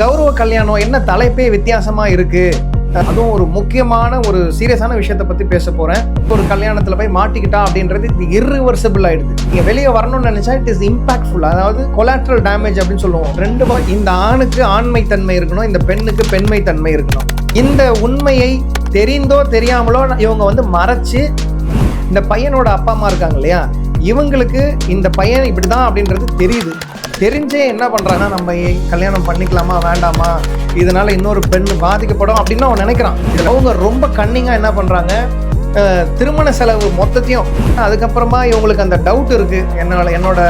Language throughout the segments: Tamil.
கௌரவ கல்யாணம் என்ன தலைப்பே வித்தியாசமா இருக்கு? அதுவும் ஒரு முக்கியமான ஒரு சீரியஸான விஷயத்தை பத்தி பேச போறேன். ஒரு கல்யாணத்துல போய் மாட்டிக்கிட்டா அப்படின்றது இது ஆகிடுது ஆயிடுது. நீங்க வெளியே வரணும்னு நினைச்சா இட் இஸ் இம்பாக்ட்ஃபுல் அதாவது கொலாட்ரல் டேமேஜ் அப்படின்னு சொல்லுவோம். ரெண்டு இந்த ஆணுக்கு ஆண்மை தன்மை இருக்கணும் இந்த பெண்ணுக்கு பெண்மை தன்மை இருக்கணும். இந்த உண்மையை தெரிந்தோ தெரியாமலோ இவங்க வந்து மறைச்சு இந்த பையனோட அப்பா அம்மா இருக்காங்க இல்லையா? இவங்களுக்கு இந்த பையன் இப்படிதான் அப்படின்றது தெரியுது. தெரிஞ்சே என்ன பண்ணுறாங்கன்னா நம்ம கல்யாணம் பண்ணிக்கலாமா வேண்டாமா? இதனால் இன்னொரு பெண் பாதிக்கப்படும் அப்படின்னு அவன் நினைக்கிறான். இதுல அவங்க ரொம்ப கன்னிங்காக என்ன பண்ணுறாங்க திருமண செலவு மொத்தத்தையும் அதுக்கப்புறமா இவங்களுக்கு அந்த டவுட் இருக்குது என்னோட என்னோட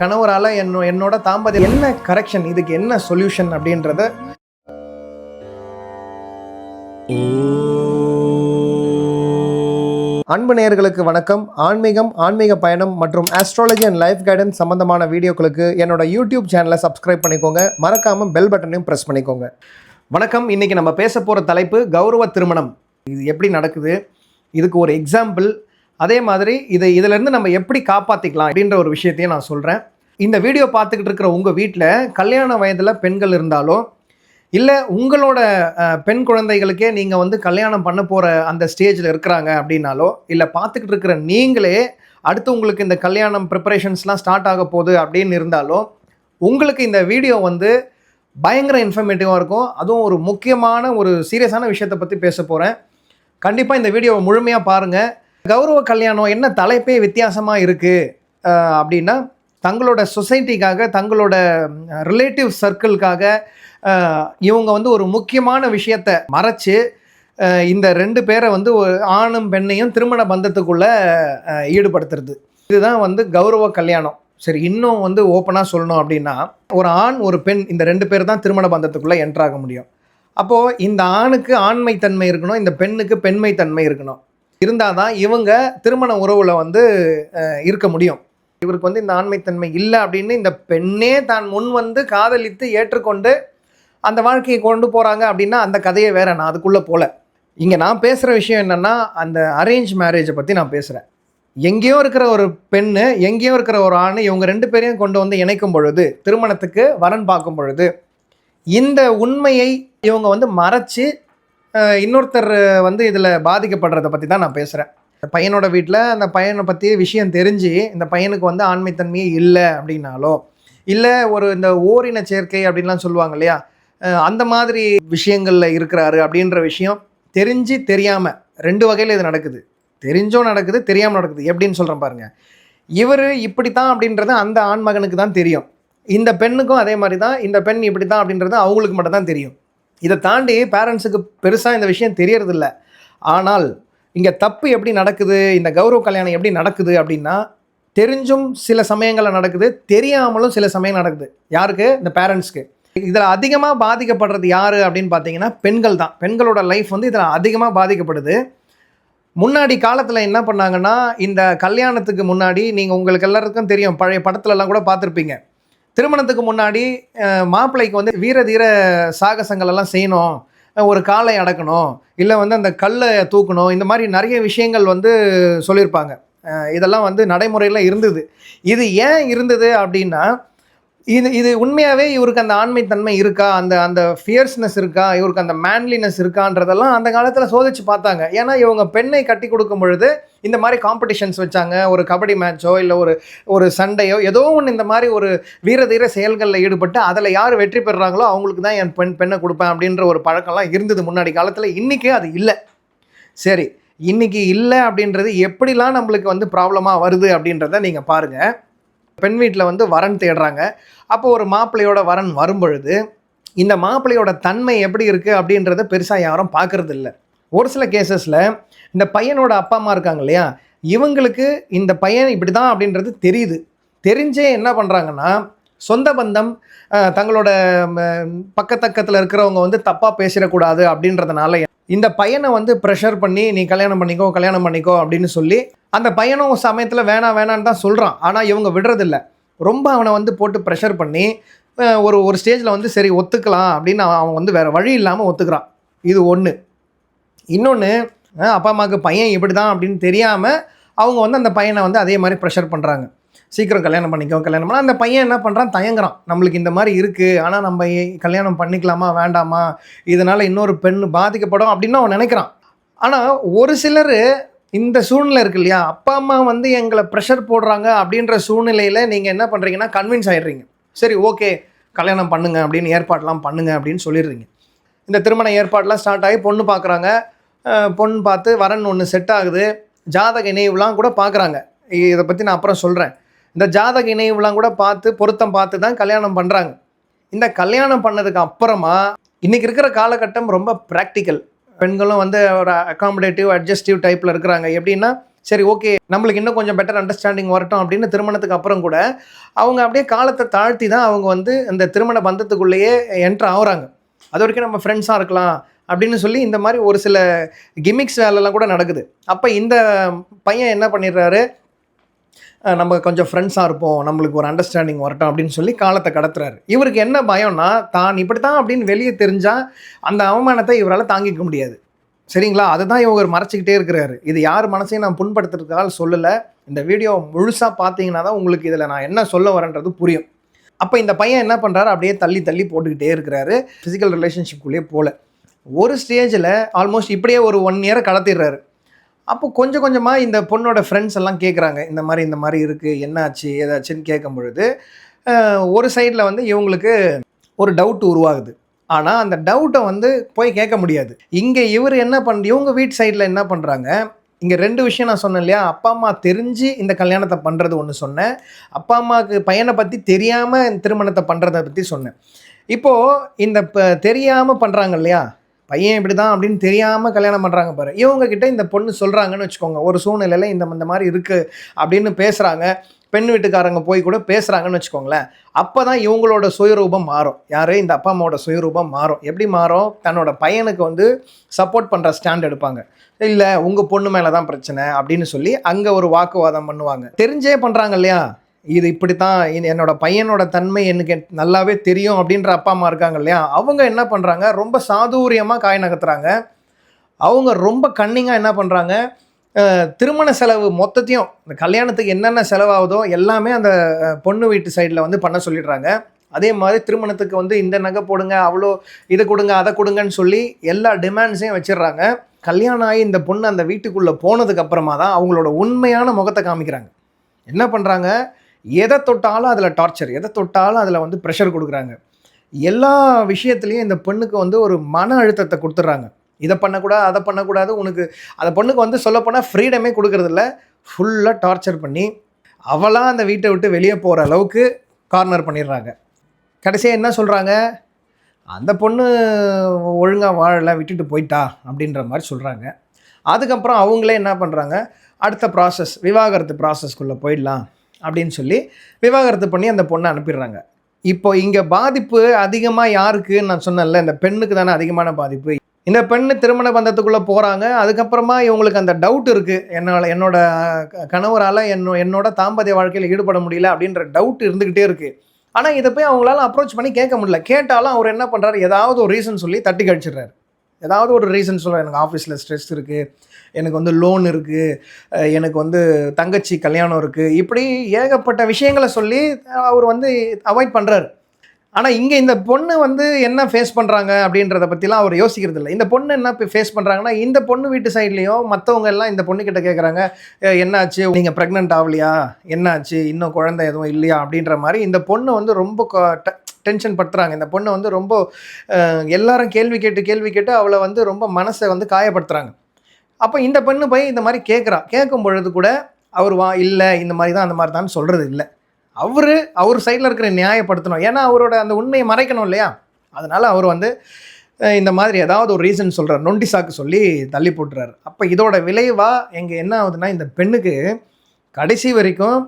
கணவரால் என்னோ என்னோட தாம்பதியம் என்ன கரெக்ஷன் இதுக்கு என்ன சொல்யூஷன் அப்படின்றத அன்பு நேயர்களுக்கு வணக்கம். ஆன்மீகம் ஆன்மீக பயணம் மற்றும் ஆஸ்ட்ராலஜி அண்ட் லைஃப் கைடன்ஸ் சம்பந்தமான வீடியோக்களுக்கு என்னோட யூடியூப் சேனலை சப்ஸ்கிரைப் பண்ணிக்கோங்க. மறக்காமல் பெல் பட்டனையும் ப்ரெஸ் பண்ணிக்கோங்க. வணக்கம். இன்னைக்கு நம்ம பேச போகிற தலைப்பு கௌரவ திருமணம். இது எப்படி நடக்குது? இதுக்கு ஒரு எக்ஸாம்பிள் அதே மாதிரி இதை இதிலேருந்து நம்ம எப்படி காப்பாற்றிக்கலாம் அப்படின்ற ஒரு விஷயத்தையும் நான் சொல்கிறேன் இந்த வீடியோ பார்த்துக்கிட்டு இருக்கிற உங்கள் வீட்டில் கல்யாண வயதில் பெண்கள் இருந்தாலும் இல்லை உங்களோட பெண் குழந்தைகளுக்கே நீங்கள் வந்து கல்யாணம் பண்ண போகிற அந்த ஸ்டேஜில் இருக்கிறாங்க அப்படின்னாலோ இல்லை பார்த்துக்கிட்டு இருக்கிற நீங்களே அடுத்து உங்களுக்கு இந்த கல்யாணம் ப்ரிப்பரேஷன்ஸ்லாம் ஸ்டார்ட் ஆக போகுது அப்படின்னு இருந்தாலும் உங்களுக்கு இந்த வீடியோ வந்து பயங்கர இன்ஃபர்மேட்டிவாக இருக்கும். அதுவும் ஒரு முக்கியமான ஒரு சீரியஸான விஷயத்தை பற்றி பேச போகிறேன் கண்டிப்பாக இந்த வீடியோவை முழுமையாக பாருங்கள் கௌரவ கல்யாணம் என்ன தலைப்பே வித்தியாசமாக இருக்குது அப்படின்னா தங்களோட சொசைட்டிக்காக தங்களோட ரிலேட்டிவ் சர்க்கிள்காக இவங்க வந்து ஒரு முக்கியமான விஷயத்தை மறைச்சு இந்த ரெண்டு பேரை வந்து ஒரு ஆணும் பெண்ணையும் திருமண பந்தத்துக்குள்ளே ஈடுபடுத்துறது. இதுதான் வந்து கௌரவ கல்யாணம். சரி இன்னும் வந்து ஓப்பனாக சொல்லணும் அப்படின்னா ஒரு ஆண் ஒரு பெண் இந்த ரெண்டு பேர் தான் திருமண பந்தத்துக்குள்ளே என்ட்ராக முடியும். அப்போது இந்த ஆணுக்கு ஆண்மை தன்மை இருக்கணும் இந்த பெண்ணுக்கு பெண்மை தன்மை இருக்கணும். இருந்தால் தான் இவங்க திருமண உறவில் வந்து இருக்க முடியும். இவருக்கு வந்து இந்த ஆண்மைத்தன்மை இல்லை அப்படின்னு இந்த பெண்ணே தான் முன் வந்து காதலித்து ஏற்றுக்கொண்டு அந்த வாழ்க்கையை கொண்டு போகிறாங்க அப்படின்னா அந்த கதையை வேற. நான் அதுக்குள்ளே போல. இங்கே நான் பேசுகிற விஷயம் என்னென்னா அந்த அரேஞ்ச் மேரேஜை பற்றி நான் பேசுகிறேன் எங்கேயோ இருக்கிற ஒரு பெண்ணு எங்கேயோ இருக்கிற ஒரு ஆண் இவங்க ரெண்டு பேரையும் கொண்டு வந்து இணைக்கும் பொழுது திருமணத்துக்கு வரன் பார்க்கும் பொழுது இந்த உண்மையை இவங்க வந்து மறைச்சு இன்னொருத்தர் வந்து இதில் பாதிக்கப்படுறத பற்றி தான் நான் பேசுகிறேன் பையனோட வீட்டில் அந்த பையனை பற்றி விஷயம் தெரிஞ்சு இந்த பையனுக்கு வந்து ஆண்மைத்தன்மையே இல்லை அப்படின்னாலோ இல்லை ஒரு இந்த ஓரின சேர்க்கை அப்படின்லாம் சொல்லுவாங்க இல்லையா? அந்த மாதிரி விஷயங்களில் இருக்கிறாரு அப்படின்ற விஷயம் தெரிஞ்சு தெரியாமல் ரெண்டு வகையில் இது நடக்குது. தெரிஞ்சும் நடக்குது தெரியாமல் நடக்குது. எப்படின்னு சொல்கிறேன் பாருங்கள் இவர் இப்படி தான் அப்படின்றது அந்த ஆண் மகனுக்கு தான் தெரியும். இந்த பெண்ணுக்கும் அதே மாதிரி தான். இந்த பெண் இப்படி தான் அப்படின்றது அவங்களுக்கு மட்டும் தான் தெரியும். இதை தாண்டி பேரண்ட்ஸுக்கு பெருசாக இந்த விஷயம் தெரியறதில்ல. ஆனால் இங்கே தப்பு எப்படி நடக்குது? இந்த கௌரவ கல்யாணம் எப்படி நடக்குது அப்படின்னா தெரிஞ்சும் சில சமயங்களில் நடக்குது தெரியாமலும் சில சமயம் நடக்குது. யாருக்கு? இந்த பேரண்ட்ஸ்க்கு இதில் அதிகமாக பாதிக்கப்படுறது யார் அப்படின்னு பார்த்தீங்கன்னா பெண்கள் தான். பெண்களோட லைஃப் வந்து இதில் அதிகமாக பாதிக்கப்படுது. முன்னாடி காலத்தில் என்ன பண்ணாங்கன்னா இந்த கல்யாணத்துக்கு முன்னாடி நீங்கள் உங்களுக்கு எல்லாருக்கும் தெரியும் பழைய படத்துலலாம் கூட பார்த்துருப்பீங்க திருமணத்துக்கு முன்னாடி மாப்பிள்ளைக்கு வந்து வீர தீர சாகசங்கள் எல்லாம் செய்யணும். ஒரு காலை அடக்கணும் இல்லை வந்து அந்த கல்லை தூக்கணும் இந்த மாதிரி நிறைய விஷயங்கள் வந்து சொல்லியிருப்பாங்க. இதெல்லாம் வந்து நடைமுறையில் இருந்தது. இது ஏன் இருந்தது அப்படின்னா இது இது உண்மையாகவே இவருக்கு அந்த ஆண்மைத்தன்மை இருக்கா? அந்த அந்த ஃபியர்ஸ்னஸ் இருக்கா? இவருக்கு அந்த மேன்லினஸ் இருக்கான்றதெல்லாம் அந்த காலத்தில் சோதிச்சு பார்த்தாங்க. ஏன்னா இவங்க பெண்ணை கட்டி கொடுக்கும் பொழுது இந்த மாதிரி காம்படிஷன்ஸ் வச்சாங்க. ஒரு கபடி மேட்சோ இல்லை ஒரு ஒரு சண்டையோ ஏதோ ஒன்று இந்த மாதிரி ஒரு வீரதீர செயல்களில் ஈடுபட்டு அதில் யார் வெற்றி பெறுறாங்களோ அவங்களுக்கு தான் என் பெண் பெண்ணை கொடுப்பேன் அப்படின்ற ஒரு பழக்கம்லாம் இருந்தது முன்னாடி காலத்தில். இன்றைக்கி அது இல்லை. சரி இன்னைக்கு இல்லை அப்படின்றது எப்படிலாம் நம்மளுக்கு வந்து ப்ராப்ளமாக வருது அப்படின்றத நீங்கள் பாருங்கள் பெண் வீட்டில் வந்து வரன் தேடுறாங்க. அப்போ ஒரு மாப்பிள்ளையோட வரன் வரும்பொழுது இந்த மாப்பிள்ளையோட தன்மை எப்படி இருக்குது அப்படின்றத பெருசாக யாரும் பார்க்கறது இல்லை ஒரு சில கேசஸில் இந்த பையனோட அப்பா அம்மா இருக்காங்க இல்லையா? இவங்களுக்கு இந்த பையன் இப்படி தான் அப்படின்றது தெரியுது. தெரிஞ்சே என்ன பண்ணுறாங்கன்னா சொந்த பந்தம் தங்களோட பக்கத்தக்கத்தில் இருக்கிறவங்க வந்து தப்பாக பேசிடக்கூடாது அப்படின்றதுனால இந்த பையனை வந்து ப்ரெஷர் பண்ணி நீ கல்யாணம் பண்ணிக்கோ கல்யாணம் பண்ணிக்கோ அப்படின்னு சொல்லி அந்த பையனும் சமயத்தில் வேணாம் வேணான்னு தான் சொல்கிறான் ஆனால் இவங்க விடுறதில்ல. ரொம்ப அவனை வந்து போட்டு ப்ரெஷர் பண்ணி ஒரு ஒரு ஸ்டேஜில் வந்து சரி ஒத்துக்கலாம் அப்படின்னு அவன் வந்து வேறு வழி இல்லாமல் ஒத்துக்கிறான். இது ஒன்று இன்னொன்று அப்பா அம்மாவுக்கு பையன் இப்படி தான் அப்படின்னு தெரியாமல் அவங்க வந்து அந்த பையனை வந்து அதே மாதிரி ப்ரெஷர் பண்ணுறாங்க சீக்கிரம் கல்யாணம் பண்ணிக்கோ கல்யாணம் பண்ண. அந்த பையன் என்ன பண்ணுறான் தயங்குறான். நம்மளுக்கு இந்த மாதிரி இருக்குது ஆனால் நம்ம கல்யாணம் பண்ணிக்கலாமா வேண்டாமா? இதனால் இன்னொரு பெண் பாதிக்கப்படும் அப்படின்னு அவன் நினைக்கிறான். ஆனால் ஒரு சிலர் இந்த சூழ்நிலை இருக்கு இல்லையா? அப்பா அம்மா வந்து எங்களை ப்ரெஷர் போடுறாங்க அப்படின்ற சூழ்நிலையில் நீங்கள் என்ன பண்ணுறீங்கன்னா கன்வின்ஸ் ஆகிடுறீங்க சரி ஓகே கல்யாணம் பண்ணுங்க அப்படின்னு ஏற்பாடெலாம் பண்ணுங்க அப்படின்னு சொல்லிடுறீங்க. இந்த திருமண ஏற்பாடெலாம் ஸ்டார்ட் ஆகி பொண்ணு பார்க்குறாங்க பொண்ணு பார்த்து வரன் ஒன்று செட் ஆகுது. ஜாதக இணைவுலாம் கூட பார்க்குறாங்க இதை பற்றி நான் அப்புறம் சொல்கிறேன் இந்த ஜாதக இணைவுலாம் கூட பார்த்து பொருத்தம் பார்த்து தான் கல்யாணம் பண்ணுறாங்க இந்த கல்யாணம் பண்ணதுக்கு அப்புறமா இன்றைக்கி இருக்கிற காலகட்டம் ரொம்ப ப்ராக்டிக்கல் பெண்களும் வந்து ஒரு அகாமடேட்டிவ் அட்ஜஸ்டிவ் டைப்பில் இருக்கிறாங்க. எப்படின்னா சரி ஓகே நம்மளுக்கு இன்னும் கொஞ்சம் பெட்டர் அண்டர்ஸ்டாண்டிங் வரட்டும் அப்படின்னு திருமணத்துக்கு அப்புறம் கூட அவங்க அப்படியே காலத்தை தாழ்த்தி தான் அவங்க வந்து இந்த திருமண பந்தத்துக்குள்ளேயே என்ட்ரு ஆகுறாங்க. அது வரைக்கும் நம்ம ஃப்ரெண்ட்ஸாக இருக்கலாம் அப்படின்னு சொல்லி இந்த மாதிரி ஒரு சில கிமிக்ஸ் வேலைலாம் கூட நடக்குது. அப்போ இந்த பையன் என்ன பண்ணிடுறாரு? நம்ம கொஞ்சம் ஃப்ரெண்ட்ஸாக இருப்போம் நம்மளுக்கு ஒரு அண்டர்ஸ்டாண்டிங் வரட்டும் அப்படின்னு சொல்லி காலத்தை கடத்துறாரு. இவருக்கு என்ன பயம்னா தான் இப்படி தான் அப்படின்னு வெளியே தெரிஞ்சால் அந்த அவமானத்தை இவரால் தாங்கிக்க முடியாது. சரிங்களா? அதை தான் இவர் மறைச்சிக்கிட்டே இருக்கிறாரு. இது யார் மனசையும் நான் புண்படுத்துறதுக்காக சொல்லலை. இந்த வீடியோ முழுசாக பார்த்தீங்கன்னா தான் உங்களுக்கு இதில் நான் என்ன சொல்ல வரேன்றது புரியும். அப்போ இந்த பையன் என்ன பண்ணுறாரு அப்படியே தள்ளி தள்ளி போட்டுக்கிட்டே இருக்கிறாரு. ஃபிசிக்கல் ரிலேஷன்ஷிப்குள்ளேயே போகல ஒரு ஸ்டேஜில் ஆல்மோஸ்ட் இப்படியே ஒரு ஒன் இயரை கடத்திடுறாரு. அப்போ கொஞ்சம் கொஞ்சமாக இந்த பொண்ணோட ஃப்ரெண்ட்ஸ் எல்லாம் கேட்குறாங்க இந்த மாதிரி இந்த மாதிரி இருக்குது என்னாச்சு ஏதாச்சுன்னு கேட்கும் பொழுது ஒரு சைடில் வந்து இவங்களுக்கு ஒரு டவுட் உருவாகுது. ஆனால் அந்த டவுட்டை வந்து போய் கேட்க முடியாது. இங்கே இவர் என்ன பண்ண இவங்க வீட்டு சைடில் என்ன பண்ணுறாங்க இங்கே ரெண்டு விஷயம் நான் சொன்னேன் இல்லையா? அப்பா அம்மா தெரிஞ்சு இந்த கல்யாணத்தை பண்ணுறது ஒன்று சொன்னேன். அப்பா அம்மாவுக்கு பையனை பற்றி தெரியாமல் திருமணத்தை பண்ணுறதை பற்றி சொன்னேன். இப்போது இந்த இப்போ தெரியாமல் பண்ணுறாங்க இல்லையா? பையன் இப்படி தான் அப்படின்னு தெரியாமல் கல்யாணம் பண்ணுறாங்க பாரு. இவங்க கிட்ட இந்த பொண்ணு சொல்கிறாங்கன்னு வச்சுக்கோங்க. ஒரு சூழ்நிலையில் இந்த இந்த மாதிரி இருக்குது அப்படின்னு பேசுகிறாங்க பெண் வீட்டுக்காரங்க போய் கூட பேசுகிறாங்கன்னு வச்சுக்கோங்களேன். அப்போ தான் இவங்களோட சுயரூபம் மாறும். யார்? இந்த அப்பா அம்மாவோட சுயரூபம் மாறும். எப்படி மாறும்? தன்னோட பையனுக்கு வந்து சப்போர்ட் பண்ணுற ஸ்டாண்ட் எடுப்பாங்க. இல்லை உங்கள் பொண்ணு மேலே தான் பிரச்சனை அப்படின்னு சொல்லி அங்கே ஒரு வாக்குவாதம் பண்ணுவாங்க. தெரிஞ்சே பண்ணுறாங்க இல்லையா? இது இப்படி தான் என்னோட பையனோட தன்மை எனக்கு நல்லாவே தெரியும் அப்படின்ற அப்பா அம்மா இருக்காங்க இல்லையா? அவங்க என்ன பண்ணுறாங்க ரொம்ப சாதுரியமாக காய் நகர்த்துறாங்க. அவங்க ரொம்ப கன்னிங்காக என்ன பண்ணுறாங்க திருமண செலவு மொத்தத்தையும் இந்த கல்யாணத்துக்கு என்னென்ன செலவாகுதோ எல்லாமே அந்த பொண்ணு வீட்டு சைடில் வந்து பண்ண சொல்லிடுறாங்க. அதே மாதிரி திருமணத்துக்கு வந்து இந்த நகை போடுங்க அவ்வளோ இதை கொடுங்க அதை கொடுங்கன்னு சொல்லி எல்லா டிமாண்ட்ஸையும் வச்சிடுறாங்க. கல்யாணம் ஆகி இந்த பொண்ணு அந்த வீட்டுக்குள்ளே போனதுக்கப்புறமா தான் அவங்களோட உண்மையான முகத்தை காமிக்கிறாங்க. என்ன பண்ணுறாங்க எதை தொட்டாலும் அதில் டார்ச்சர் எதை தொட்டாலும் அதில் வந்து ப்ரெஷர் கொடுக்குறாங்க. எல்லா விஷயத்துலையும் இந்த பெண்ணுக்கு வந்து ஒரு மன அழுத்தத்தை கொடுத்துட்றாங்க. இதை பண்ணக்கூடாது அதை பண்ணக்கூடாது உனக்கு அந்த பொண்ணுக்கு வந்து சொல்லப்போனால் ஃப்ரீடமே கொடுக்குறதில்ல. ஃபுல்லாக டார்ச்சர் பண்ணி அவளாக அந்த வீட்டை விட்டு வெளியே போகிற அளவுக்கு கார்னர் பண்ணிடுறாங்க. கடைசியாக என்ன சொல்கிறாங்க அந்த பொண்ணு ஒழுங்காக வாழலை விட்டுட்டு போயிட்டா அப்படின்ற மாதிரி சொல்கிறாங்க அதுக்கப்புறம் அவங்களே என்ன பண்ணுறாங்க அடுத்த ப்ராசஸ் விவாகரத்து ப்ராசஸ்க்குள்ளே போயிடலாம். அப்படின்னு சொல்லி விவாகரத்து பண்ணி அந்த பொண்ணை அனுப்பிடுறாங்க. இப்போ இங்கே பாதிப்பு அதிகமாக யாருக்குன்னு நான் சொன்னேன்ல இந்த பெண்ணுக்கு தானே அதிகமான பாதிப்பு. இந்த பெண்ணு திருமண பந்தத்துக்குள்ளே போகிறாங்க அதுக்கப்புறமா இவங்களுக்கு அந்த டவுட் இருக்குது என்னோட என்னோட க- கணவரால் என்னோ என்னோட தாம்பத்திய வாழ்க்கையில் ஈடுபட முடியல அப்படின்ற டவுட் இருந்துக்கிட்டே இருக்குது ஆனால் இதை போய் அவங்களால அப்ரோச் பண்ணி கேட்க முடியல. கேட்டாலும் அவர் என்ன பண்ணுறாரு ஏதாவது ஒரு ரீசன் சொல்லி தட்டி கழிச்சிடுறாரு. ஏதாவது ஒரு ரீசன் சொல்ல எனக்கு ஆஃபீஸில் ஸ்ட்ரெஸ் இருக்குது எனக்கு வந்து லோன் இருக்குது எனக்கு வந்து தங்கச்சி கல்யாணம் இருக்குது இப்படி ஏகப்பட்ட விஷயங்களை சொல்லி அவர் வந்து அவாய்ட் பண்ணுறாரு ஆனால் இங்கே இந்த பொண்ணு வந்து என்ன ஃபேஸ் பண்ணுறாங்க அப்படின்றத பற்றிலாம் அவர் யோசிக்கிறது இல்லை இந்த பொண்ணு என்ன ஃபேஸ் பண்ணுறாங்கன்னா இந்த பொண்ணு வீட்டு சைட்லேயும் மற்றவங்க எல்லாம் இந்த பொண்ணுக்கிட்ட கேட்குறாங்க என்னாச்சு? நீங்கள் ப்ரெக்னென்ட் ஆகலையா என்னாச்சு? இன்னும் குழந்தை எதுவும் இல்லையா? அப்படின்ற மாதிரி இந்த பொண்ணு வந்து ரொம்ப டென்ஷன் படுத்துகிறாங்க இந்த பொண்ணை வந்து ரொம்ப எல்லாரும் கேள்வி கேட்டு கேள்வி கேட்டு அவளை வந்து ரொம்ப மனசை வந்து காயப்படுத்துகிறாங்க அப்போ இந்த பெண்ணு போய் இந்த மாதிரி கேட்குறா கேட்கும் பொழுது கூட அவர் வா இல்லை இந்த மாதிரி தான் அந்த மாதிரி தான் சொல்கிறது இல்லை. அவர் அவர் சைடில் இருக்கிற நியாயப்படுத்தணும். ஏன்னா அவரோட அந்த உண்மையை மறைக்கணும் இல்லையா? அதனால் அவர் வந்து இந்த மாதிரி ஏதாவது ஒரு ரீசன் சொல்கிறார் நொண்டி சாக்கு சொல்லி தள்ளி போட்டுறாரு. அப்போ இதோட விளைவாக எங்கே என்ன ஆகுதுன்னா இந்த பெண்ணுக்கு கடைசி வரைக்கும்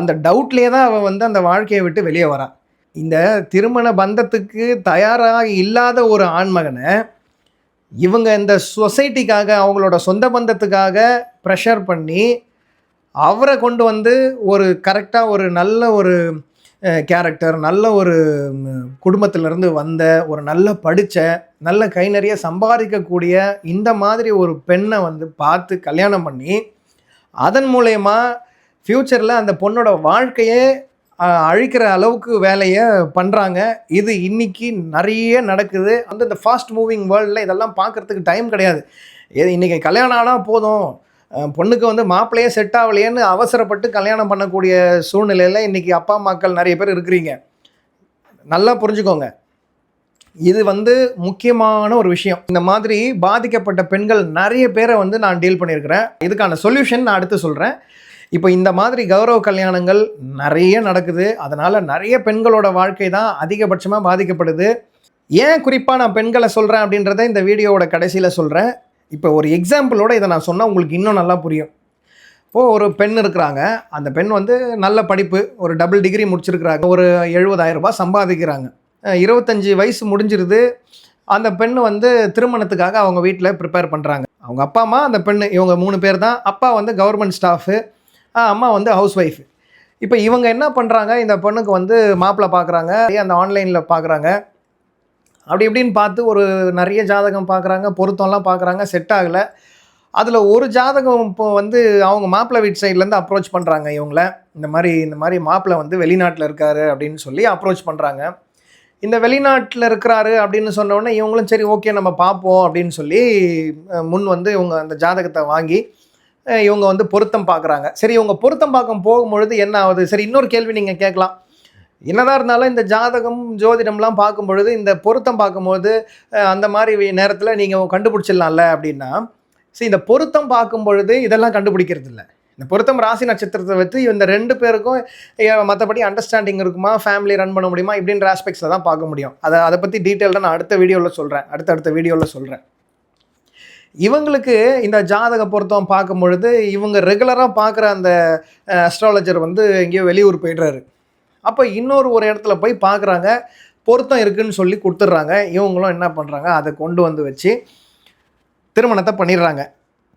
அந்த டவுட்லேயே தான் அவள் வந்து அந்த வாழ்க்கையை விட்டு வெளியே வரான் இந்த திருமண பந்தத்துக்கு தயாராக இல்லாத ஒரு ஆண்மகனை இவங்க இந்த சொசைட்டிக்காக அவங்களோட சொந்த பந்தத்துக்காக ப்ரெஷர் பண்ணி அவரை கொண்டு வந்து ஒரு கரெக்டாக ஒரு நல்ல ஒரு கேரக்டர் நல்ல ஒரு குடும்பத்திலேருந்து வந்த ஒரு நல்ல படித்த நல்ல கை நிறைய சம்பாதிக்கக்கூடிய இந்த மாதிரி ஒரு பெண்ணை வந்து பார்த்து கல்யாணம் பண்ணி அதன் மூலயமா ஃப்யூச்சரில் அந்த பொண்ணோட வாழ்க்கையே அழிக்கிற அளவுக்கு வேலையை பண்ணுறாங்க இது இன்றைக்கி நிறைய நடக்குது. அந்த இந்த ஃபாஸ்ட் மூவிங் வேர்ல்டில் இதெல்லாம் பார்க்குறதுக்கு டைம் கிடையாது. இது இன்றைக்கி கல்யாணம் ஆனால் போதும். பொண்ணுக்கு வந்து மாப்பிள்ளையே செட் ஆகலையேன்னு அவசரப்பட்டு கல்யாணம் பண்ணக்கூடிய சூழ்நிலையில் இன்றைக்கி அப்பா அம்மாக்கள் நிறைய பேர் இருக்கிறீங்க. நல்லா புரிஞ்சுக்கோங்க. இது வந்து முக்கியமான ஒரு விஷயம். இந்த மாதிரி பாதிக்கப்பட்ட பெண்கள் நிறைய பேரை வந்து நான் டீல் பண்ணியிருக்கிறேன். இதுக்கான சொல்யூஷன் நான் அடுத்து சொல்கிறேன் இப்போ இந்த மாதிரி கௌரவ கல்யாணங்கள் நிறைய நடக்குது. அதனால் நிறைய பெண்களோட வாழ்க்கை தான் அதிகபட்சமாக பாதிக்கப்படுது. ஏன் குறிப்பாக நான் பெண்களை சொல்கிறேன் அப்படின்றத இந்த வீடியோவோட கடைசியில் சொல்கிறேன் இப்போ ஒரு எக்ஸாம்பிளோட இதை நான் சொன்னால் உங்களுக்கு இன்னும் நல்லா புரியும். இப்போது ஒரு பெண் இருக்கிறாங்க. அந்த பெண் வந்து நல்ல படிப்பு ஒரு டபுள் டிகிரி முடிச்சிருக்கிறாங்க. ஒரு எழுபதாயிரரூபா சம்பாதிக்கிறாங்க. இருபத்தஞ்சி வயசு முடிஞ்சிருது. அந்த பெண் வந்து திருமணத்துக்காக அவங்க வீட்டில் ப்ரிப்பேர் பண்ணுறாங்க அவங்க அப்பா அம்மா அந்த பெண் இவங்க மூணு பேர் தான். அப்பா வந்து கவர்மெண்ட் ஸ்டாஃபு அம்மா வந்து ஹவுஸ் ஒய்ஃப் இப்போ இவங்க என்ன பண்ணுறாங்க இந்த பொண்ணுக்கு வந்து மாப்பிள்ளை பார்க்குறாங்க அந்த ஆன்லைனில் பார்க்குறாங்க அப்படி இப்படின்னு பார்த்து ஒரு நிறைய ஜாதகம் பார்க்குறாங்க பொருத்தம்லாம் பார்க்குறாங்க செட் ஆகலை. அதில் ஒரு ஜாதகம் இப்போ வந்து அவங்க மாப்பிள்ளை வீட்டு சைட்லேருந்து அப்ரோச் பண்ணுறாங்க இவங்கள. இந்த மாதிரி இந்த மாதிரி மாப்பிள்ளை வந்து வெளிநாட்டில் இருக்காரு அப்படின்னு சொல்லி அப்ரோச் பண்ணுறாங்க இந்த வெளிநாட்டில் இருக்கிறாரு அப்படின்னு சொன்னோடனே இவங்களும் சரி ஓகே நம்ம பார்ப்போம் அப்படின்னு சொல்லி முன் வந்து இவங்க அந்த ஜாதகத்தை வாங்கி இவங்க வந்து பொருத்தம் பார்க்குறாங்க. சரி இவங்க பொருத்தம் பார்க்க போகும்பொழுது என்ன ஆகுது? சரி இன்னொரு கேள்வி நீங்கள் கேட்கலாம். என்னதான் இருந்தாலும் இந்த ஜாதகம் ஜோதிடம்லாம் பார்க்கும் பொழுது இந்த பொருத்தம் பார்க்கும்போது அந்த மாதிரி நேரத்தில் நீங்கள் கண்டுபிடிச்சிடலாம்ல அப்படின்னா சரி இந்த பொருத்தம் பார்க்கும் பொழுது இதெல்லாம் கண்டுபிடிக்கிறது இல்லை. இந்த பொருத்தம் ராசி நட்சத்திரத்தை வச்சு இந்த ரெண்டு பேருக்கும் மற்றபடி அண்டர்ஸ்டாண்டிங் இருக்குமா? ஃபேமிலி ரன் பண்ண முடியுமா? இப்படின்ற ஆஸ்பெக்ட்ஸில் தான் பார்க்க முடியும். அதை அதை பற்றி டீட்டெயில்டாக நான் அடுத்த வீடியோவில் சொல்கிறேன் அடுத்த அடுத்த வீடியோவில் சொல்கிறேன் இவங்களுக்கு இந்த ஜாதக பொருத்தம் பார்க்கும் பொழுது இவங்க ரெகுலராக பார்க்குற அந்த அஸ்ட்ராலஜர் வந்து எங்கேயோ வெளியூர் போயிடுறாரு. அப்போ இன்னொரு ஒரு இடத்துல போய் பார்க்குறாங்க. பொருத்தம் இருக்குதுன்னு சொல்லி கொடுத்துட்றாங்க. இவங்களும் என்ன பண்ணுறாங்க அதை கொண்டு வந்து வச்சு திருமணத்தை பண்ணிடுறாங்க.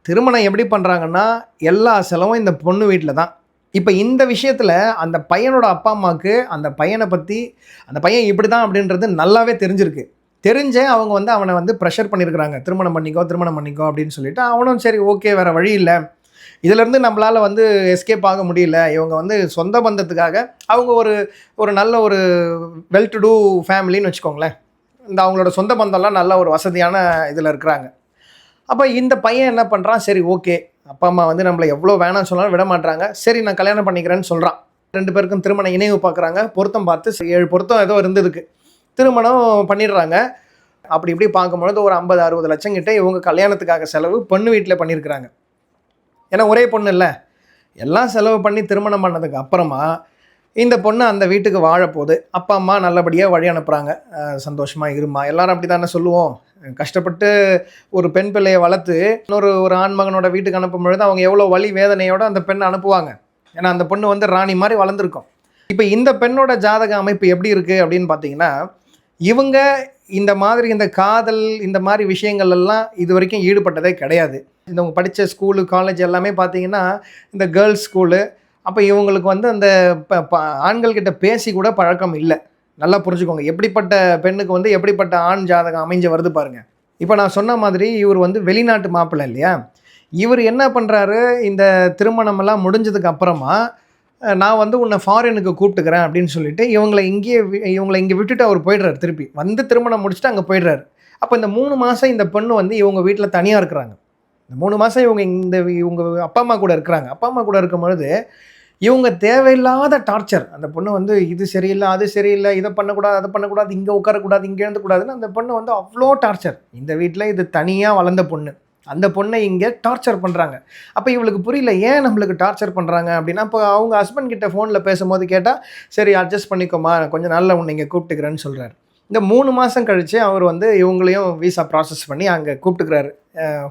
திருமணம் எப்படி பண்ணுறாங்கன்னா எல்லா செலவும் இந்த பொண்ணு வீட்டில் தான். இப்போ இந்த விஷயத்தில் அந்த பையனோட அப்பா அம்மாவுக்கு அந்த பையனை பற்றி அந்த பையன் இப்படி தான் அப்படின்றது நல்லாவே தெரிஞ்சிருக்கு. தெரிஞ்சே அவங்க வந்து அவனை வந்து ப்ரெஷர் பண்ணியிருக்கிறாங்க திருமணம் பண்ணிக்கோ திருமணம் பண்ணிக்கோ அப்படின்னு சொல்லிட்டு அவனும் சரி ஓகே வேறு வழி இல்லை. இதிலேருந்து நம்மளால் வந்து எஸ்கேப் ஆக முடியல. இவங்க வந்து சொந்த பந்தத்துக்காக அவங்க ஒரு ஒரு நல்ல ஒரு வெல் டு டூ ஃபேமிலின்னு வச்சுக்கோங்களேன். இந்த அவங்களோட சொந்த பந்தம்லாம் நல்ல ஒரு வசதியான இதில் இருக்கிறாங்க. அப்போ இந்த பையன் என்ன பண்ணுறான் சரி ஓகே அப்பா அம்மா வந்து நம்மளை எவ்வளோ வேணாம்னு சொன்னாலும் விட மாட்டாங்க சரி நான் கல்யாணம் பண்ணிக்கிறேன்னு சொல்கிறான் ரெண்டு பேருக்கும் திருமண இணைவு பார்க்குறாங்க பொருத்தம் பார்த்து சரி, ஏழு பொருத்தம் ஏதோ இருந்ததுக்கு திருமணம் பண்ணிடுறாங்க. அப்படி இப்படி பார்க்கும்பொழுது ஒரு ஐம்பது அறுபது லட்சம் கிட்ட இவங்க கல்யாணத்துக்காக செலவு பொண்ணு வீட்டில் பண்ணியிருக்கிறாங்க ஏன்னா ஒரே பொண்ணு இல்லை. எல்லாம் செலவு பண்ணி திருமணம் பண்ணதுக்கு அப்புறமா இந்த பொண்ணு அந்த வீட்டுக்கு வாழப்போகுது. அப்பா அம்மா நல்லபடியாக வழி அனுப்புகிறாங்க சந்தோஷமாக இருமா. எல்லாரும் அப்படி தானே சொல்லுவோம். கஷ்டப்பட்டு ஒரு பெண் பிள்ளையை வளர்த்து இன்னொரு ஒரு ஆண்மகனோட வீட்டுக்கு அனுப்பும் பொழுது அவங்க எவ்வளோ வலி வேதனையோடு அந்த பெண்ணை அனுப்புவாங்க. ஏன்னா அந்த பொண்ணு வந்து ராணி மாதிரி வளர்ந்துருக்கும். இப்போ இந்த பெண்ணோட ஜாதக அமைப்பு எப்படி இருக்குது அப்படின்னு பார்த்தீங்கன்னா இவங்க இந்த மாதிரி இந்த காதல் இந்த மாதிரி விஷயங்கள் எல்லாம் இது வரைக்கும் ஈடுபட்டதே கிடையாது. இந்த அவங்க படித்த ஸ்கூலு காலேஜ் எல்லாமே பார்த்தீங்கன்னா இந்த கேர்ள்ஸ் ஸ்கூலு அப்போ இவங்களுக்கு வந்து அந்த ப- ப- ஆண்கள்கிட்ட பேசி கூட பழக்கம் இல்லை. நல்லா புரிஞ்சுக்கோங்க. எப்படிப்பட்ட பெண்ணுக்கு வந்து எப்படிப்பட்ட ஆண் ஜாதகம் அமைஞ்சு வருது பாருங்கள் இப்போ நான் சொன்ன மாதிரி இவர் வந்து வெளிநாட்டு மாப்பிள்ளை இல்லையா? இவர் என்ன பண்ணுறாரு இந்த திருமணமெல்லாம் முடிஞ்சதுக்கு அப்புறமா நான் வந்து உன்னை ஃபாரினுக்கு கூப்பிட்டுக்கிறேன் அப்படின்னு சொல்லிட்டு இவங்களை இங்கேயே வி- இவங்களை இங்கே விட்டுட்டு அவர் போயிடுறாரு திருப்பி. வந்து திருமணம் முடிச்சுட்டு அங்கே போயிடுறாரு. அப்போ இந்த மூணு மாதம் இந்த பெண்ணு வந்து இவங்க வீட்டில் தனியாக இருக்கிறாங்க. இந்த மூணு மாதம் இவங்க இந்த இவங்க அப்பா அம்மா கூட இருக்கிறாங்க. அப்பா அம்மா கூட இருக்கும் பொழுது இவங்க தேவையில்லாத டார்ச்சர் அந்த பொண்ணு வந்து இது சரியில்லை அது சரியில்லை இதை பண்ணக்கூடாது அதை பண்ணக்கூடாது இங்கே உட்காரக்கூடாது இங்கே எழுந்தக்கூடாதுன்னு அந்த பொண்ணு வந்து அவ்வளோ டார்ச்சர் இந்த வீட்டில் இது தனியாக வளர்ந்த பொண்ணு. அந்த பொண்ணை இங்கே டார்ச்சர் பண்ணுறாங்க அப்போ இவளுக்கு புரியல ஏன் நம்மளுக்கு டார்ச்சர் பண்ணுறாங்க அப்படின்னா? இப்போ அவங்க ஹஸ்பண்ட் கிட்ட ஃபோனில் பேசும்போது கேட்டால் சரி அட்ஜஸ்ட் பண்ணிக்கோமா கொஞ்சம் நாளில் உன்னை இங்கே கூப்பிட்டுக்கிறேன்னு சொல்கிறாரு இந்த மூணு மாதம் கழித்து அவர் வந்து இவங்களையும் விசா ப்ராசஸ் பண்ணி அங்கே கூப்பிட்டுக்கிறாரு.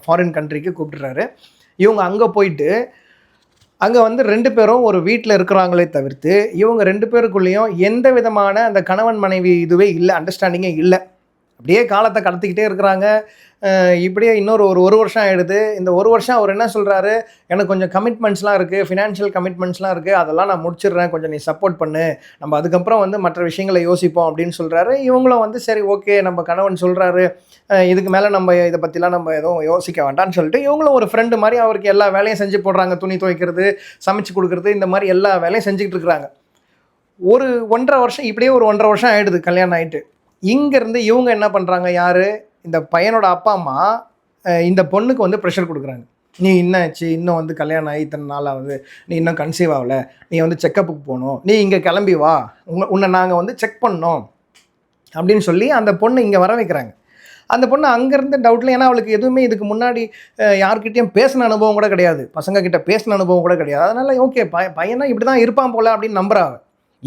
ஃபாரின் கண்ட்ரிக்கு கூப்பிட்டுறாரு. இவங்க அங்கே போயிட்டு அங்கே வந்து ரெண்டு பேரும் ஒரு வீட்டில் இருக்கிறாங்களே தவிர்த்து இவங்க ரெண்டு பேருக்குள்ளேயும் எந்த விதமான அந்த கணவன் மனைவி இதுவே இல்லை அண்டர்ஸ்டாண்டிங்கே இல்லை. அப்படியே காலத்தை கடத்திக்கிட்டே இருக்கிறாங்க. இப்படியே இன்னொரு ஒரு ஒரு வருஷம் ஆகிடுது இந்த ஒரு வருஷம் அவர் என்ன சொல்கிறாரு எனக்கு கொஞ்சம் கமிட்மெண்ட்ஸ்லாம் இருக்குது ஃபினான்ஷியல் கமிட்மெண்ட்ஸ்லாம் இருக்குது அதெல்லாம் நான் முடிச்சிடுறேன். கொஞ்சம் நீ சப்போர்ட் பண்ணு. நம்ம அதுக்கப்புறம் வந்து மற்ற விஷயங்களை யோசிப்போம் அப்படின்னு சொல்கிறாரு இவங்களும் வந்து சரி ஓகே நம்ம கணவன் சொல்கிறாரு இதுக்கு மேலே நம்ம இதை பற்றிலாம் நம்ம எதுவும் யோசிக்க வேண்டாம்னு சொல்லிட்டு இவங்களும் ஒரு ஃப்ரெண்டு மாதிரி அவருக்கு எல்லா வேலையும் செஞ்சு போடுறாங்க. துணி துவைக்கிறது சமைச்சு கொடுக்குறது இந்த மாதிரி எல்லா வேலையும் செஞ்சுக்கிட்டு இருக்கிறாங்க. ஒரு ஒன்றரை வருஷம் இப்படியே ஒரு ஒன்றரை வருஷம் ஆயிடுது கல்யாணம் ஆகிட்டு இங்கேருந்து இவங்க என்ன பண்ணுறாங்க யார்? இந்த பையனோட அப்பா அம்மா இந்த பொண்ணுக்கு வந்து ப்ரெஷர் கொடுக்குறாங்க. நீ என்ன ஆச்சு இன்னும் வந்து கல்யாணம் ஆகி இத்தனை நாள் ஆகுது. நீ இன்னும் கன்சீவ் ஆகல. நீ வந்து செக்கப்புக்கு போகணும். நீ இங்கே கிளம்பி வா. உங்க உன்னை நாங்கள் வந்து செக் பண்ணோம். அப்படின்னு சொல்லி அந்த பொண்ணு இங்கே வர வைக்கிறாங்க. அந்த பொண்ணு அங்கேருந்து டவுட்டில் ஏன்னா அவளுக்கு எதுவுமே இதுக்கு முன்னாடி யார்கிட்டையும் பேசின அனுபவம் கூட கிடையாது. பசங்க கிட்ட பேசின அனுபவம் கூட கிடையாது. அதனால் ஓகே ப பையனா இப்படி தான் இருப்பான் போல அப்படின்னு நம்புறாங்க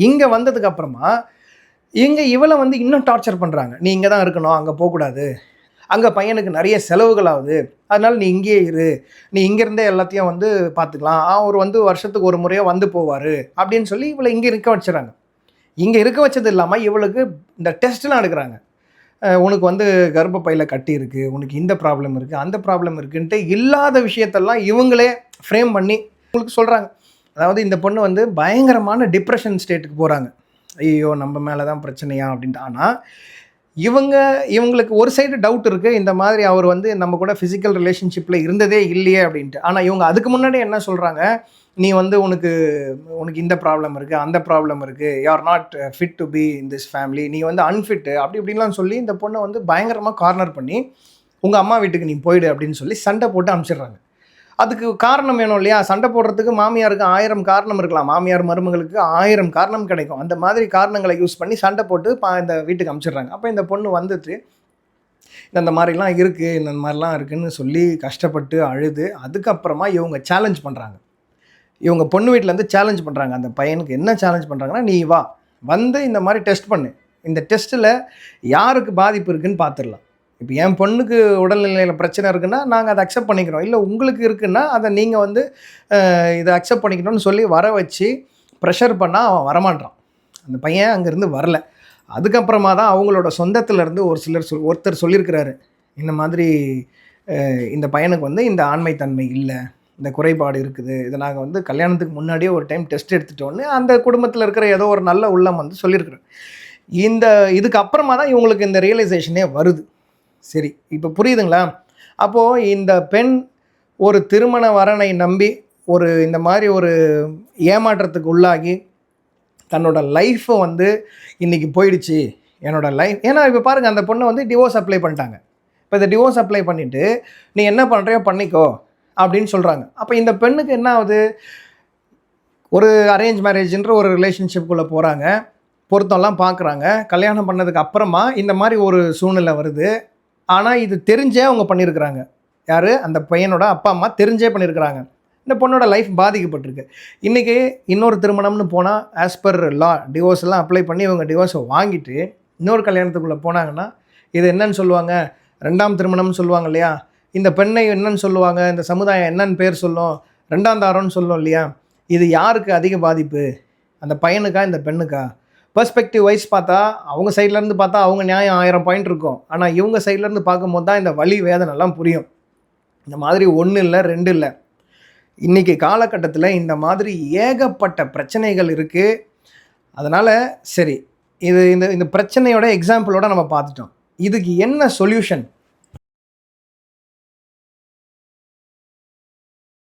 இங்கே வந்ததுக்கு அப்புறமா இங்கே இவளை வந்து இன்னும் டார்ச்சர் பண்ணுறாங்க நீ இங்கே தான் இருக்கணும் அங்கே போகக்கூடாது. அங்கே பையனுக்கு நிறைய செலவுகள் ஆகுது அதனால் நீ இங்கேயே இரு. நீ இங்கேருந்தே எல்லாத்தையும் வந்து பார்த்துக்கலாம். அவர் வந்து வருஷத்துக்கு ஒரு முறையாக வந்து போவார் அப்படின்னு சொல்லி இவளை இங்கே இருக்க வச்சுறாங்க இங்கே இருக்க வச்சது இல்லாமல் இவளுக்கு இந்த டெஸ்ட்லாம் எடுக்கிறாங்க. உனக்கு வந்து கர்ப்பப்பையில் கட்டி இருக்குது உனக்கு இந்த ப்ராப்ளம் இருக்குது அந்த ப்ராப்ளம் இருக்குன்ட்டு இல்லாத விஷயத்தெல்லாம் இவங்களே ஃப்ரேம் பண்ணி உங்களுக்கு சொல்கிறாங்க அதாவது இந்த பொண்ணு வந்து பயங்கரமான டிப்ரெஷன் ஸ்டேட்டுக்கு போகிறாங்க ஐயோ நம்ம மேலே தான் பிரச்சனையா அப்படின்ட்டு. ஆனால் இவங்க இவங்களுக்கு ஒரு சைடு டவுட் இருக்குது இந்த மாதிரி அவர் வந்து நம்ம கூட ஃபிசிக்கல் ரிலேஷன்ஷிப்பில் இருந்ததே இல்லையே அப்படின்ட்டு. ஆனால் இவங்க அதுக்கு முன்னாடி என்ன சொல்கிறாங்க நீ வந்து உனக்கு உனக்கு இந்த ப்ராப்ளம் இருக்குது அந்த ப்ராப்ளம் இருக்குது யார் are not fit to be in this family நீ வந்து அன்ஃபிட்டு அப்படி இப்படின்லாம் சொல்லி இந்த பொண்ணை வந்து பயங்கரமாக கார்னர் பண்ணி உங்கள் அம்மா வீட்டுக்கு நீ போயிடு அப்படின்னு சொல்லி சண்டை போட்டு அனுப்பிச்சிடுறாங்க. அதுக்கு காரணம் வேணும் இல்லையா? சண்டை போடுறதுக்கு மாமியாருக்கு ஆயிரம் காரணம் இருக்கலாம். மாமியார் மருமகளுக்கு ஆயிரம் காரணம் கிடைக்கும். அந்த மாதிரி காரணங்களை யூஸ் பண்ணி சண்டை போட்டு பா இந்த வீட்டுக்கு அனுப்பிச்சிடுறாங்க அப்போ இந்த பொண்ணு வந்துட்டு இந்த மாதிரிலாம் இருக்குது இந்த மாதிரிலாம் இருக்குதுன்னு சொல்லி கஷ்டப்பட்டு அழுது அதுக்கப்புறமா இவங்க சேலஞ்ச் பண்ணுறாங்க இவங்க பொண்ணு வீட்டிலேருந்து சேலஞ்ச் பண்ணுறாங்க அந்த பையனுக்கு என்ன சேலஞ்ச் பண்ணுறாங்கன்னா நீ வா. வந்து இந்த மாதிரி டெஸ்ட் பண்ணு. இந்த டெஸ்ட்டில் யாருக்கு பாதிப்பு இருக்குதுன்னு பார்த்துடலாம் இப்போ என் பொண்ணுக்கு உடல்நிலையில் பிரச்சனை இருக்குன்னா நாங்கள் அதை அக்செப்ட் பண்ணிக்கிறோம். இல்லை உங்களுக்கு இருக்குன்னா அதை நீங்கள் வந்து இதை அக்செப்ட் பண்ணிக்கணும்னு சொல்லி வர வச்சு ப்ரெஷர் பண்ணால் அவன் வரமாட்டான் அந்த பையன் அங்கேருந்து வரல. அதுக்கப்புறமா தான் அவங்களோட சொந்தத்துல இருந்து ஒரு சிலர் சொல் ஒருத்தர் சொல்லியிருக்கிறாரு. இந்த மாதிரி இந்த பையனுக்கு வந்து இந்த ஆண்மைத்தன்மை இல்லை இந்த குறைபாடு இருக்குது இதை நாங்கள் வந்து கல்யாணத்துக்கு முன்னாடியே ஒரு டைம் டெஸ்ட் எடுத்துட்டோன்னு அந்த குடும்பத்தில் இருக்கிற ஏதோ ஒரு நல்ல உள்ளம் வந்து சொல்லியிருக்கிறேன் இந்த இதுக்கு அப்புறமா தான் இவங்களுக்கு இந்த ரியலைசேஷனே வருது. சரி இப்போ புரியுதுங்களா? அப்போது இந்த பெண் ஒரு திருமண வரனை நம்பி ஒரு இந்த மாதிரி ஒரு ஏமாற்றத்துக்கு உள்ளாகி தன்னோட லைஃப்பை வந்து இன்றைக்கி போயிடுச்சு. என்னோடய லைஃப் ஏன்னா இப்போ பாருங்கள் அந்த பொண்ணை வந்து டிவோர்ஸ் அப்ளை பண்ணிட்டாங்க. இப்போ இந்த டிவோர்ஸ் அப்ளை பண்ணிவிட்டு நீ என்ன பண்ணுறியோ பண்ணிக்கோ அப்படின்னு சொல்கிறாங்க அப்போ இந்த பெண்ணுக்கு என்ன ஆகுது? ஒரு அரேஞ்ச் மேரேஜ்ன்ற ஒரு ரிலேஷன்ஷிப்புக்குள்ளே போகிறாங்க பொருத்தம்லாம் பார்க்குறாங்க கல்யாணம் பண்ணதுக்கு அப்புறமா இந்த மாதிரி ஒரு சூழ்நிலை வருது. ஆனால் இது தெரிஞ்சே அவங்க பண்ணியிருக்கிறாங்க யார்? அந்த பையனோட அப்பா அம்மா தெரிஞ்சே பண்ணியிருக்கிறாங்க இந்த பொண்ணோட லைஃப் பாதிக்கப்பட்டிருக்கு. இன்றைக்கி இன்னொரு திருமணம்னு போனால் ஆஸ் பர் லா டிவோர்ஸ்லாம் அப்ளை பண்ணி இவங்க டிவோர்ஸை வாங்கிட்டு இன்னொரு கல்யாணத்துக்குள்ளே போனாங்கன்னா இது என்னன்னு சொல்லுவாங்க? ரெண்டாம் திருமணம்னு சொல்லுவாங்க இல்லையா? இந்த பெண்ணை என்னன்னு சொல்லுவாங்க? இந்த சமுதாயம் என்னன்னு பேர் சொல்லும்? ரெண்டாம் தாரம்னு சொல்லும் இல்லையா? இது யாருக்கு அதிக பாதிப்பு? அந்த பையனுக்கா இந்த பெண்ணுக்கா? பெர்ஸ்பெக்டிவ் வைஸ் பார்த்தா அவங்க சைட்லேருந்து பார்த்தா அவங்க நியாயம் ஆயிரம் பாயிண்ட் இருக்கும். ஆனால் இவங்க சைட்லேருந்து பார்க்கும்போது தான் இந்த வலி வேதனைலாம் புரியும். இந்த மாதிரி ஒன்று இல்லை ரெண்டு இல்லை. இன்றைக்கி காலகட்டத்தில் இந்த மாதிரி ஏகப்பட்ட பிரச்சனைகள் இருக்குது அதனால் சரி இது இந்த இந்த பிரச்சனையோட எக்ஸாம்பிளோட நம்ம பார்த்துட்டோம். இதுக்கு என்ன சொல்யூஷன்